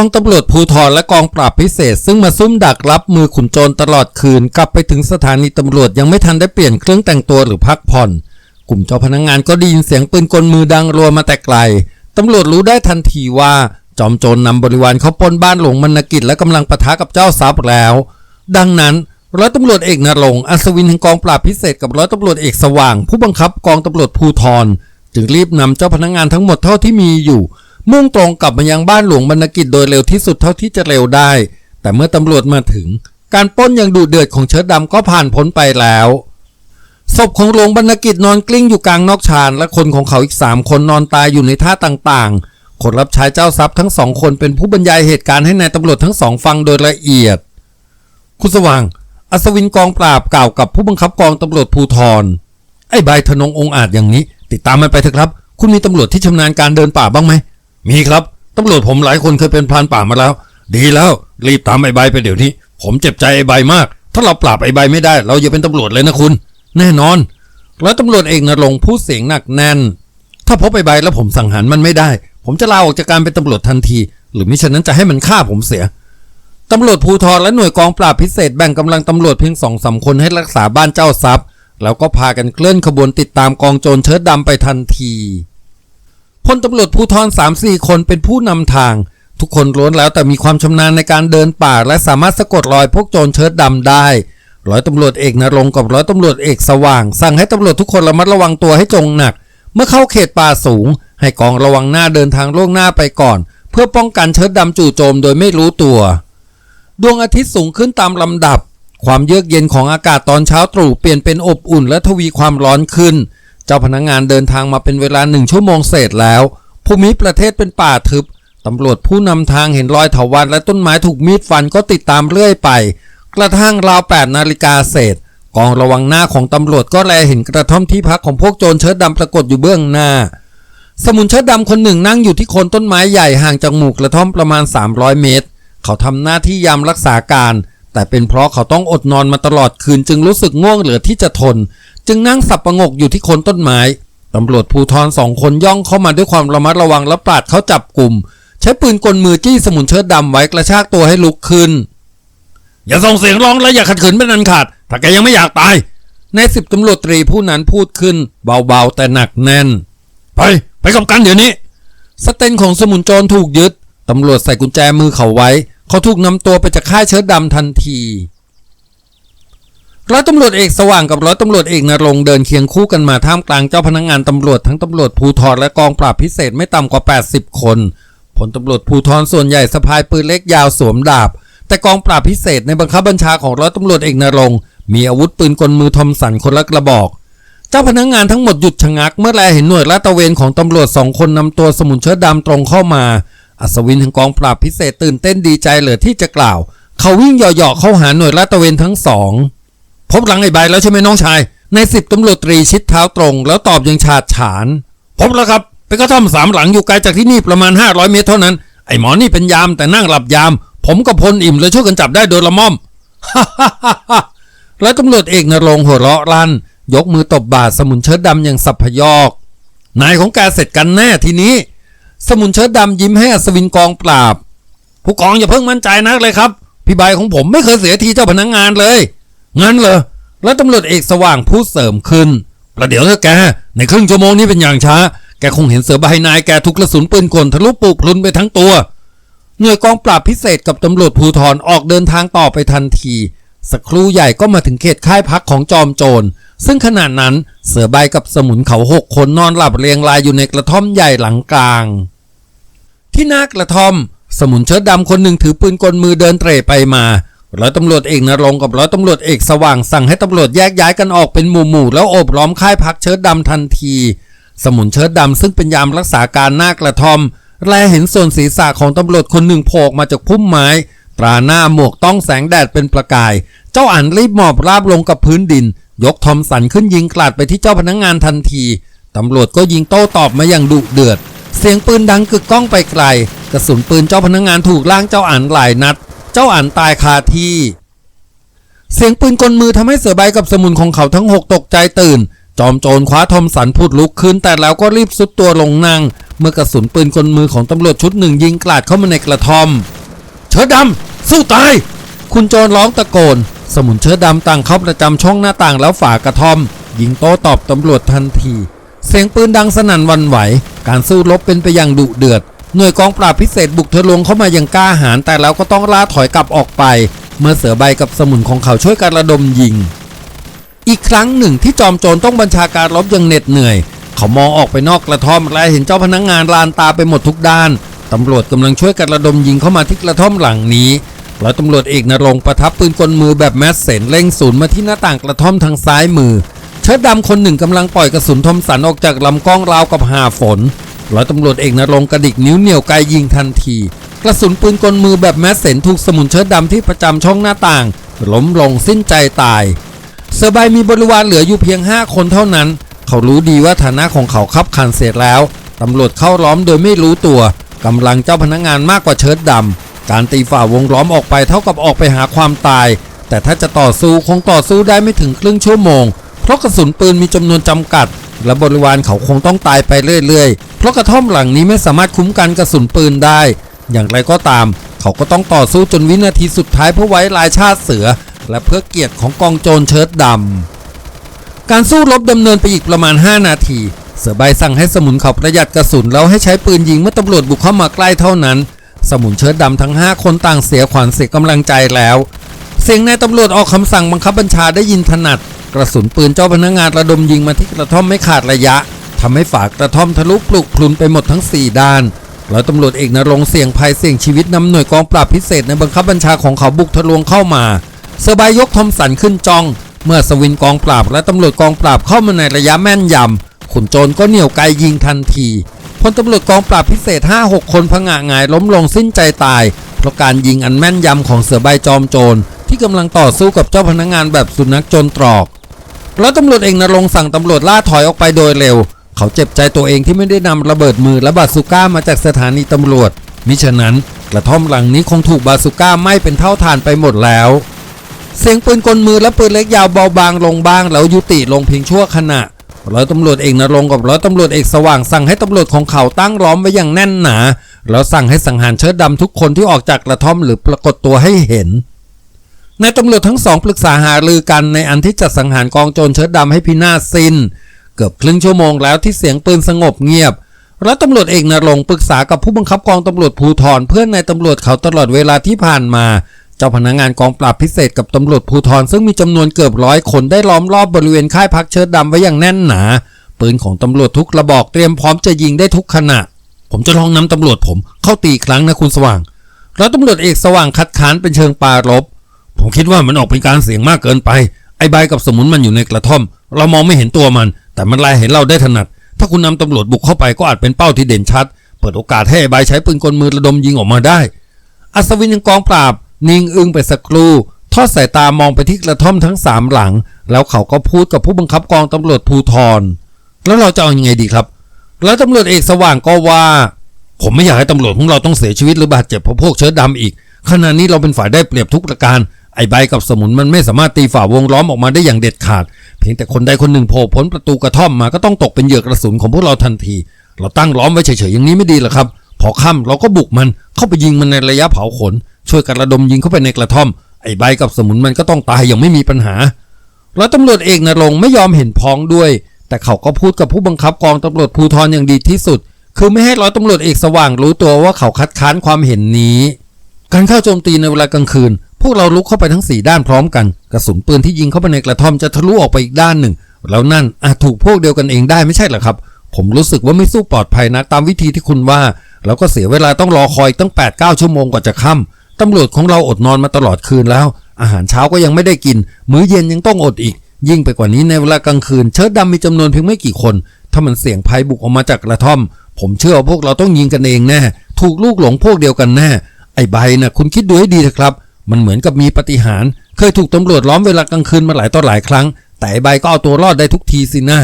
องตำรวจภูธรและกองปราบพิเศษ ซึ่งมาซุ่มดักรับมือขุนโจรตลอดคืน กลับไปถึงสถานีตำรวจยังไม่ทันได้เปลี่ยนเครื่องแต่งตัวหรือพักผ่อน กลุ่มเจ้าพนักงงานก็ได้ยินเสียงปืนกลมือดังรัวมาแต่ไกลตำรวจรู้ได้ทันทีว่าจอมโจรนำบริวารเขาปนบ้านหลวงมรณกิจและกำลังปะทะกับเจ้าทรัพย์แล้ว ดังนั้นร้อยตำรวจเอกนรงอัศวินแห่งกองปราบพิเศษกับร้อยตำรวจเอกสว่าง ผู้บังคับกองตำรวจภูธรจึงรีบนำเจ้าพนักงานทั้งหมดเท่าที่มีอยู่ มุ่งตรงกลับมายังบ้านหลวงบรรณกิจโดยเร็วที่สุดเท่าที่จะเร็วได้ แต่เมื่อตำรวจมาถึง การป้นอย่างดุเดือดของเชิดดำก็ผ่านพ้นไปแล้วศพของหลวงบรรณกิจนอนกลิ้งอยู่กลางนอกชานและคนของเขาอีกสามคนนอนตายอยู่ในท่าต่างๆ คนรับใช้เจ้าทรัพย์ทั้งสองคนเป็นผู้บรรยายเหตุการณ์ให้นายตำรวจทั้งสองฟังโดยละเอียด คุณสว่าง อัศวินกองปราบกล่าวกับผู้บังคับกองตำรวจภูธรไอ้ใบทนงองอาจอย่างนี้ ติดตามมันไปเถอะครับ คุณมีตำรวจที่ชำนาญการเดินป่าบ้างไหม มีครับตำรวจผมหลายคนเคยเป็นพรานป่ามาแล้ว ดีแล้วรีบตามไอ้ใบไปเดี๋ยวนี้ ผมเจ็บใจไอ้ใบมาก ถ้าเราปราบไอ้ใบไม่ได้ เราอย่าเป็นตำรวจเลยนะคุณ แน่นอน แล้วตำรวจเอกนรงพูดเสียงหนักแน่น ถ้าพบไอ้ใบแล้วผมสั่งหารมันไม่ได้ ผมจะลาออกจากการเป็นตำรวจทันที หรือมิฉะนั้นจะให้มันฆ่าผมเสียตำรวจภูธรและหน่วยกองปราบพิเศษแบ่งกำลังตำรวจเพียงสองสามคนให้รักษาบ้านเจ้าทรัพย์ แล้วก็พากันเคลื่อนขบวนติดตามกองโจรเชิดดำไปทันที พลตำรวจภูธรสามสี่คนเป็นผู้นำทาง ทุกคนล้วนแล้วแต่มีความชำนาญในการเดินป่า และสามารถสะกดรอยพวกโจรเชิดดำได้ ร้อยตำรวจเอกนรงค์กับร้อยตำรวจเอกสว่าง สั่งให้ตำรวจทุกคนระมัดระวังตัวให้จงหนัก เมื่อเข้าเขตป่าสูง ให้กองระวังหน้าเดินทางล่วงหน้าไปก่อน เพื่อป้องกันเชิดดำจู่โจมโดยไม่รู้ตัว ดวงอาทิตย์สูงขึ้นตามลำดับ ความเยือกเย็นของอากาศตอนเช้าตรู่เปลี่ยนเป็นอบอุ่นและทวีความร้อนขึ้น จ้าพนักงงานเดินทางมาเป็นเวลาหนึ่งชั่วโมงเศษแล้ว ภูมิประเทศเป็นป่าทึบ ตำรวจผู้นำทางเห็นรอยเถาวัลย์และต้นไม้ถูกมีดฟันก็ติดตามเรื่อยไป กระทั่งราว8นาฬิกาเศษ กองระวังหน้าของตำรวจก็แลเห็นกระท่อมที่พักของพวกโจรเชิดดำปรากฏอยู่เบื้องหน้า สมุนเชิดดำคนหนึ่งนั่งอยู่ที่โคนต้นไม้ใหญ่ห่างจากหมู่กระท่อมประมาณ 300 เมตร เขาทำหน้าที่ยามรักษาการ แต่เป็นเพราะเขาต้องอดนอนมาตลอดคืนจึงรู้สึกง่วงเหลือที่จะทนจึงนั่งสับประงกอยู่ที่โคนต้นไม้ตำรวจภูธรสองคนย่องเข้ามาด้วยความระมัดระวังและปราดเขาจับกลุ่ม ใช้ปืนกลมือจี้สมุนเชิดดำไว้กระชากตัวให้ลุกขึ้น อย่าส่งเสียงร้องและอย่าขัดขืนเป็นอันขาด ถ้าแกยังไม่อยากตายในสิบตำรวจตรีผู้นั้นพูดขึ้น เบาๆ แต่หนักแน่น ไปไปกับกันเดี๋ยวนี้ สเตนของสมุนโจรถูกยึดตำรวจใส่กุญแจมือเขาไว้ เขาถูกนำตัวไปจากค่ายเชิดดำทันที ร้อยตำรวจเอกสว่างกับร้อยตำรวจเอกนรงเดินเคียงคู่กันมาท่ามกลางเจ้าพนักงงานตำรวจทั้งตำรวจภูธรและกองปราบพิเศษไม่ต่ำกว่า 80 คนผลตำรวจภูธรส่วนใหญ่สะพายปืนเล็กยาวสวมดาบ แต่กองปราบพิเศษในบังคับบัญชาของร้อยตำรวจเอกนรงมีอาวุธปืนกลมือทอมสันคนละกระบอก เจ้าพนักงงานทั้งหมดหยุดชะงักเมื่อแลเห็นหน่วยลาดตระเวนของตำรวจสองคนนำตัวสมุนเชิดดำตรงเข้ามา อัศวินแห่งกองปราบพิเศษตื่นเต้นดีใจเหลือที่จะกล่าว เขาวิ่งเหยาะๆเข้าหาหน่วยลาดตระเวนทั้งสอง พบหลังไอ้ใบแล้วใช่ไหมน้องชายในสิบตำรวจตรีชิดเท้าตรง แล้วตอบอย่างฉาดฉาน พบแล้วครับเป็นกระท่อมสามหลังอยู่ไกลจากที่นี่ประมาณ 500 เมตรเท่านั้น ไอ้หมอนี่เป็นยามแต่นั่งหลับยาม ผมกับพลอิ่มเลยช่วยกันจับได้โดยละม่อมแล้วตำรวจเอกนรงหัวเราะลั่น ยกมือตบบาทสมุนเชิดดำอย่างสับพยอกนายของแกเสร็จกันแน่ทีนี้ สมุนเชิดดำยิ้มให้อัศวินกองปราบ ผู้กองอย่าเพิ่งมั่นใจนักเลยครับพี่ใบของผมไม่เคยเสียทีเจ้าพนักงงานเลย งั้นเหรอแล้วตำรวจเอกสว่างพูดเสริมขึ้น ประเดี๋ยวเถอะแก ในครึ่งชั่วโมงนี้เป็นอย่างช้า แกคงเห็นเสือใบนายแกถูกกระสุนปืนกลทะลุปุพลุนไปทั้งตัว หน่วยกองปราบพิเศษกับตำรวจภูธรออกเดินทางต่อไปทันที สักครู่ใหญ่ก็มาถึงเขตค่ายพักของจอมโจร ซึ่งขณะนั้นเสือใบกับสมุนเขาหกคนนอนหลับเรียงรายอยู่ในกระท่อมใหญ่หลังกลาง ที่หน้ากระท่อม สมุนเชิดดำคนหนึ่งถือปืนกลมือเดินเตร่ไปมา ร้อยตำรวจเอกนรงกับร้อยตำรวจเอกสว่างสั่งให้ตำรวจแยกย้ายกันออกเป็นหมู่ๆแล้วโอบล้อมค่ายพักเชิดดำทันที สมุนเชิดดำซึ่งเป็นยามรักษาการหน้ากระทอมแลเห็นส่วนศีรษะของตำรวจคนหนึ่งโผล่มาจากพุ่มไม้ ตราหน้าหมวกต้องแสงแดดเป็นประกาย เจ้าอันรีบหมอบราบลงกับพื้นดิน ยกทอมสันขึ้นยิงกลาดไปที่เจ้าพนักงงานทันทีตำรวจก็ยิงโต้ตอบมาอย่างดุเดือด เสียงปืนดังกึกก้องไปไกล กระสุนปืนเจ้าพนักงงานถูกล่างเจ้าอันหลายนัด เจ้าอันตายคาที่ เสียงปืนกลมือทำให้เสือใบกับสมุนของเขาทั้งหกตกใจตื่น จอมโจรคว้าทอมสันพูดลุกขึ้น แต่แล้วก็รีบสุดตัวลงนั่ง เมื่อกระสุนปืนกลมือของตำรวจชุดหนึ่งยิงกราดเข้ามาในกระทอม เชิดดำสู้ตาย คุณโจรร้องตะโกน สมุนเชิดดำต่างเข้าประจำช่องหน้าต่างแล้วฝากระทอมยิงโต้ตอบตำรวจทันที เสียงปืนดังสนั่นวันไหว การสู้รบเป็นไปอย่างดุเดือด หน่วยกองปราบพิเศษบุกทะลวงเข้ามาอย่างกล้าหาญแต่แล้วก็ต้องล่าถอยกลับออกไป เมื่อเสือใบกับสมุนของเขาช่วยกันระดมยิง อีกครั้งหนึ่งที่จอมโจรต้องบัญชาการรบอย่างเหน็ดเหนื่อย เขามองออกไปนอกกระท่อมและเห็นเจ้าพนักงงานลานตาไปหมดทุกด้านตำรวจกำลังช่วยกันระดมยิงเข้ามาที่กระท่อมหลังนี้แล้วตำรวจเอกนรงประทับปืนกลมือแบบแมสเซนเล็งศูนย์มาที่หน้าต่างกระท่อมทางซ้ายมือ เชิดดำคนหนึ่งกำลังปล่อยกระสุนทอมสันออกจากลำกล้องราวกับหาฝน ร้อยตำรวจเอกนรงกระดิกนิ้วเหนี่ยวไกยิงทันที กระสุนปืนกลมือแบบแมสเซนถูกสมุนเชิดดำที่ประจำช่องหน้าต่าง ล้มลงสิ้นใจตายเสือใบมีบริวารเหลืออยู่เพียง 5 คนเท่านั้น เขารู้ดีว่าฐานะของเขาคับขันเสร็จแล้ว ตำรวจเข้าล้อมโดยไม่รู้ตัวกำลังเจ้าพนักงานมากกว่าเชิดดำการตีฝ่าวงล้อมออกไปเท่ากับออกไปหาความตาย แต่ถ้าจะต่อสู้คงต่อสู้ได้ไม่ถึงครึ่งชั่วโมง เพราะกระสุนปืนมีจำนวนจำกัด และบริวารเขาคงต้องตายไปเรื่อยๆ เพราะกระท่อมหลังนี้ไม่สามารถคุ้มกันกระสุนปืนได้ อย่างไรก็ตาม เขาก็ต้องต่อสู้จนวินาทีสุดท้ายเพื่อไว้ลายชาติเสือ และเพื่อเกียรติของกองโจรเชิดดำ การสู้รบดำเนินไปอีกประมาณ 5 นาที เสือใบสั่งให้สมุนเขาประหยัดกระสุนแล้วให้ใช้ปืนยิงเมื่อตำรวจบุกเข้ามาใกล้เท่านั้น สมุนเชิดดำทั้ง 5 คนต่างเสียขวัญเสียกำลังใจแล้ว เสียงนายตำรวจออกคำสั่งบังคับบัญชาได้ยินถนัด กระสุนปืนเจ้าพนักงานระดมยิงมาที่กระท่อมไม่ขาดระยะทำให้ฝากกระท่อมทะลุปลุกพลุนไปหมดทั้ง 4 ด้านแล้วตำรวจเอกนรงเสี่ยงภัยเสี่ยงชีวิตนำหน่วยกองปราบพิเศษในบังคับบัญชาของเขาบุกทะลวงเข้ามาเซอร์ไบยกทอมสันขึ้นจอง เมื่อสวินกองปราบและตำรวจกองปราบเข้ามาในระยะแม่นยำขุนโจรก็เหนี่ยวไกยิงทันทีพลตำรวจกองปราบพิเศษ 5-6 คนพงะงายล้มลงสิ้นใจตาย เพราะการยิงอันแม่นยำของเสือใบจอมโจรที่กำลังต่อสู้กับเจ้าพนักงานแบบสุนัขโจรตรอก แล้วตำรวจเองนรงสั่งตำรวจล่าถอยออกไปโดยเร็ว เขาเจ็บใจตัวเองที่ไม่ได้นำระเบิดมือและบาซูก้ามาจากสถานีตำรวจ มิฉะนั้นกระท่อมหลังนี้คงถูกบาซูก้าไหม้เป็นเท่าฐานไปหมดแล้ว เสียงปืนกลมือและปืนเล็กยาวเบาบางลงบ้างแล้วยุติลงเพียงชั่วขณะร้อยตำรวจเอกนรงกับร้อยตำรวจเอกสว่างสั่งให้ตำรวจของเขาตั้งล้อมไว้อย่างแน่นหนา แล้วสั่งให้สังหารเชิดดำทุกคนที่ออกจากกระท่อมหรือปรากฏตัวให้เห็น นายตำรวจทั้งสองปรึกษาหารือกันในอันที่จะสังหารกองโจรเชิดดำให้พินาศสิ้น เกือบครึ่งชั่วโมงแล้วที่เสียงปืนสงบเงียบแล้วตำรวจเอกนรงปรึกษากับผู้บังคับกองตำรวจภูธรเพื่อนนายตำรวจเขาตลอดเวลาที่ผ่านมา เจ้าพนักงานกองปราบพิเศษกับตำรวจภูธรซึ่งมีจำนวนเกือบร้อยคนได้ล้อมรอบบริเวณค่ายพักเชิดดำไว้อย่างแน่นหนา ปืนของตำรวจทุกระบอกเตรียมพร้อมจะยิงได้ทุกขณะ ผมจะลองนำตำรวจผมเข้าตีอีกครั้งนะคุณสว่างแล้วตำรวจเอกสว่างคัดค้านเป็นเชิงปารบ ผมคิดว่ามันออกเป็นการเสี่ยงมากเกินไป ไอ้ใบกับสมุนมันอยู่ในกระท่อม เรามองไม่เห็นตัวมัน แต่มันไลายเห็นเราได้ถนัด ถ้าคุณนำตำรวจบุกเข้าไปก็อาจเป็นเป้าที่เด่นชัด เปิดโอกาสให้ไอ้ใบใช้ปืนกลมือระดมยิงออกมาได้ อัศวินยังกองปราบ นิ่งอึ้งไปสักครู่ทอดสายตามองไปที่กระท่อมทั้งสามหลัง แล้วเขาก็พูดกับผู้บังคับกองตำรวจภูธรแล้วเราจะเอายังไงดีครับ แล้วตำรวจเอกสว่างก็ว่า ผมไม่อยากให้ตำรวจของเราต้องเสียชีวิตหรือบาดเจ็บเพราะพวกเชื้อดำอีก ขณะนี้เราเป็นฝ่ายได้เปรียบทุกประการ ไอ้ใบกับสมุนมันไม่สามารถตีฝ่าวงล้อมออกมาได้อย่างเด็ดขาด เพียงแต่คนใดคนหนึ่งโผล่พ้นประตูกระท่อมมาก็ต้องตกเป็นเหยื่อกระสุนของพวกเราทันที เราตั้งล้อมไว้เฉยๆอย่างนี้ไม่ดีหรอครับ พอค่ำเราก็บุกมันเข้าไปยิงมันในระยะเผาขน ช่วยกันระดมยิงเข้าไปในกระท่อม ไอ้ใบกับสมุนมันก็ต้องตายอย่างไม่มีปัญหาแล้วตำรวจเอกนรงไม่ยอมเห็นพ้องด้วย แต่เขาก็พูดกับผู้บังคับกองตำรวจภูธรอย่างดีที่สุด คือไม่ให้ร้อยตำรวจเอกสว่างรู้ตัวว่าเขาคัดค้านความเห็นนี้ การเข้าโจมตีในเวลากลางคืน พวกเราลุกเข้าไปทั้งสี่ด้านพร้อมกัน กระสุนปืนที่ยิงเข้าไปในกระท่อมจะทะลุออกไปอีกด้านหนึ่ง แล้วนั่นอาจถูกพวกเดียวกันเองได้ไม่ใช่เหรอครับ ผมรู้สึกว่าไม่สู้ปลอดภัยนะตามวิธีที่คุณว่า แล้วก็เสียเวลาต้องรอคอยตั้ง8ปดเชั่วโมงกว่าจะค่ำตำรวจของเราอดนอนมาตลอดคืนแล้ว อาหารเช้าก็ยังไม่ได้กิน มื้อเย็นยังต้องอดอีก ยิ่งไปกว่านี้ในเวลากลางคืน เชิดดำมีจำนวนเพียงไม่กี่คน ถ้ามันเสี่ยงภัยบุกออกมาจากกระท่อม ผมเชื่อว่าพวกเราต้องยิงกันเองแน่ ถูกลูกหลงพวกเดียวกันแน่ ไอ้ใบนะ่ะคุณคิดดูให้ดีเถอะครับ มันเหมือนกับมีปฏิหาร เคยถูกตำรวจล้อมเวลากลางคืนมาหลายต่อหลายครั้ง แต่ใบก็เอาตัวรอดได้ทุกทีสินะ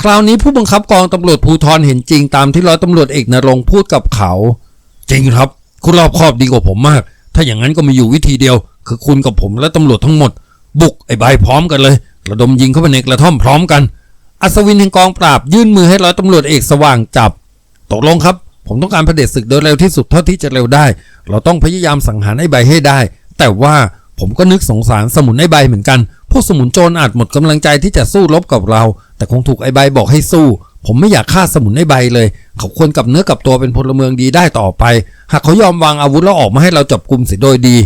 คราวนี้ผู้บังคับกองตำรวจภูธรเห็นจริงตามที่ร้อยตำรวจเอกนรงพูดกับเขา จริงครับ คุณรอบคอบดีกว่าผมมาก ถ้าอย่างนั้นก็มีอยู่วิธีเดียว คือคุณกับผมและตำรวจทั้งหมด บุกไอ้ใบพร้อมกันเลยระดมยิงเข้าไปในกระท่อมพร้อมกัน อัศวินแห่งกองปราบยื่นมือให้ร้อยตำรวจเอกสว่างจับ ตกลงครับ ผมต้องการเผด็จศึกโดยเร็วที่สุดเท่าที่จะเร็วได้ เราต้องพยายามสังหารไอ้ใบให้ได้ แต่ว่าผมก็นึกสงสารสมุนไอใบเหมือนกัน พวกสมุนโจรอาจหมดกำลังใจที่จะสู้รบกับเรา แต่คงถูกไอ้ใบบอกให้สู้ ผมไม่อยากฆ่าสมุนไอใบเลย เขาควรกับเนื้อกับตัวเป็นพลเมืองดีได้ต่อไป หากเขายอมวางอาวุธแล้วออกมาให้เราจับกลุ่มเสียโดยดี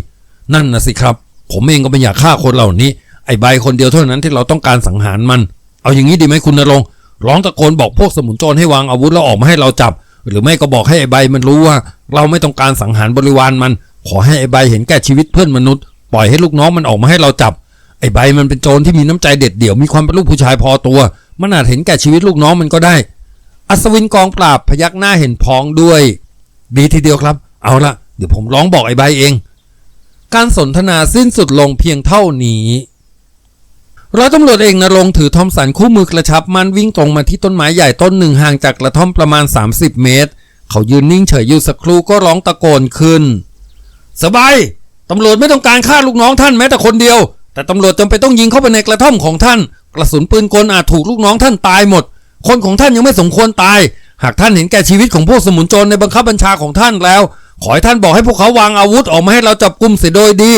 นั่นนะสิครับ ผมเองก็ไม่อยากฆ่าคนเหล่านี้ ไอ้ใบคนเดียวเท่านั้นที่เราต้องการสังหารมัน เอาอย่างนี้ดีไหมคุณนรงร้องตะโกนบอกพวกสมุนโจรให้วางอาวุธแล้วออกมาให้เราจับ หรือไม่ก็บอกให้ไอ้ใบมันรู้ว่า เราไม่ต้องการสังหารบริวารมัน ขอให้ไอ้ใบเห็นแก่ชีวิตเพื่อนมนุษย์ ปล่อยให้ลูกน้องมันออกมาให้เราจับ ไอ้ใบมันเป็นโจรที่มีน้ำใจเด็ดเดี่ยวมีความเป็นลูกผู้ชายพอตัว มันอาจเห็นแก่ชีวิตลูกน้องมันก็ได้ อัศวินกองปราบพยักหน้าเห็นพ้องด้วย ดีทีเดียวครับ เอาละเดี๋ยวผมร้องบอกไอ้ใบเอง การสนทนาสิ้นสุดลงเพียงเท่านี้ร้อยตำรวจเอกนรงถือทอมสันคู่มือกระชับมันวิ่งตรงมาที่ต้นไม้ใหญ่ต้นหนึ่งห่างจากกระท่อมประมาณ 30 เมตร เขายืนนิ่งเฉยอยู่สักครู่ก็ร้องตะโกนขึ้น สบายตำรวจไม่ต้องการฆ่าลูกน้องท่านแม้แต่คนเดียว แต่ตำรวจจำเป็นต้องยิงเข้าไปในกระท่อมของท่าน กระสุนปืนกลอาจถูกลูกน้องท่านตายหมด คนของท่านยังไม่สมควรตาย หากท่านเห็นแก่ชีวิตของพวกสมุนโจรในบังคับบัญชาของท่านแล้ว ขอให้ท่านบอกให้พวกเขาวางอาวุธออกมาให้เราจับกลุ่มเสียโดยดี